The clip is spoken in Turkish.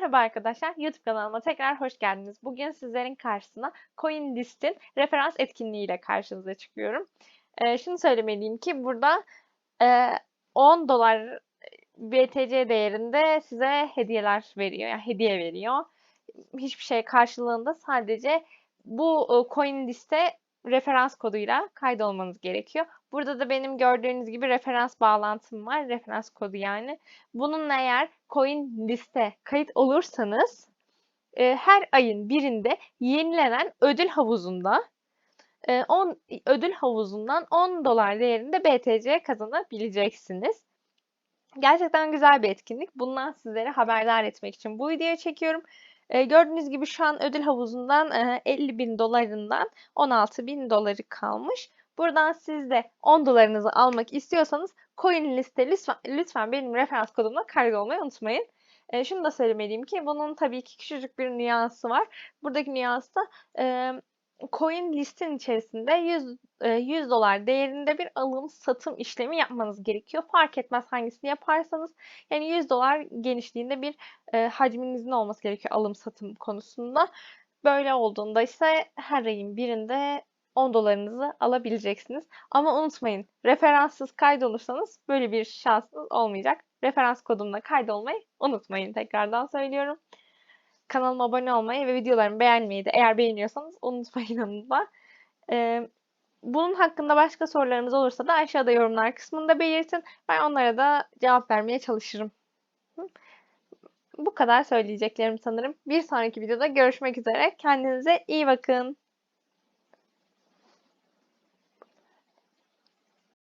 Merhaba arkadaşlar, YouTube kanalıma tekrar hoş geldiniz. Bugün sizlerin karşısına CoinList'in referans etkinliğiyle karşınıza çıkıyorum. Ee, şunu söylemeliyim ki burada e, 10 dolar BTC değerinde size hediyeler veriyor, yani hediye veriyor. Hiçbir şey karşılığında sadece bu e, CoinList'e referans koduyla kaydolmanız gerekiyor. Burada da benim gördüğünüz gibi referans bağlantım var. Referans kodu yani. Bununla eğer coin liste kayıt olursanız e, her ayın birinde yenilenen ödül havuzunda e, 10 ödül havuzundan 10 dolar değerinde BTC kazanabileceksiniz. Gerçekten güzel bir etkinlik. Bundan sizlere haberdar etmek için bu videoyu çekiyorum. E, gördüğünüz gibi şu an ödül havuzundan e, 50 bin dolarından 16 bin doları kalmış. Buradan siz de 10 dolarınızı almak istiyorsanız coin liste lütfen, lütfen benim referans kodumla kaydolmayı unutmayın. E, şunu da söylemeliyim ki bunun tabii ki küçücük bir nüansı var. Buradaki nüans da e, coin listin içerisinde 100, e, 100 dolar değerinde bir alım satım işlemi yapmanız gerekiyor. Fark etmez hangisini yaparsanız. Yani 100 dolar genişliğinde bir e, hacminizin olması gerekiyor alım satım konusunda. Böyle olduğunda ise her ayın birinde 10 dolarınızı alabileceksiniz. Ama unutmayın referanssız kaydolursanız böyle bir şansınız olmayacak. Referans kodumla kaydolmayı unutmayın tekrardan söylüyorum. Kanalıma abone olmayı ve videolarımı beğenmeyi de eğer beğeniyorsanız unutmayın onu da. Ee, bunun hakkında başka sorularınız olursa da aşağıda yorumlar kısmında belirtin. Ben onlara da cevap vermeye çalışırım. Bu kadar söyleyeceklerim sanırım. Bir sonraki videoda görüşmek üzere. Kendinize iyi bakın.